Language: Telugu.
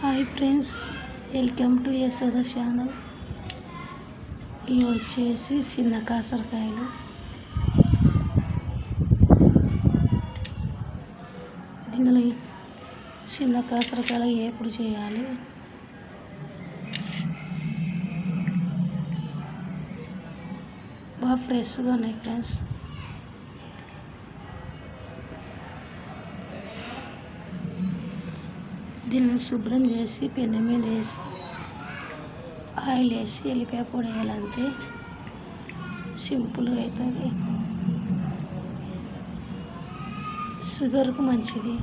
Hi friends welcome to Yashoda channel ఇవి వచ్చేసి చిన్న కాసరకాయలు. దీనిలో చిన్న కాసరకాయలు ఎప్పుడు చేయాలి? బాగా ఫ్రెష్గా ఉన్నాయి ఫ్రెండ్స్ దీన్ని శుభ్రం చేసి పెన్ను మీద వేసి ఆయిల్ వేసి ఎల్లిపాయ పొడి వేయాలంతే. సింపుల్గా అవుతుంది షుగర్కు మంచిది.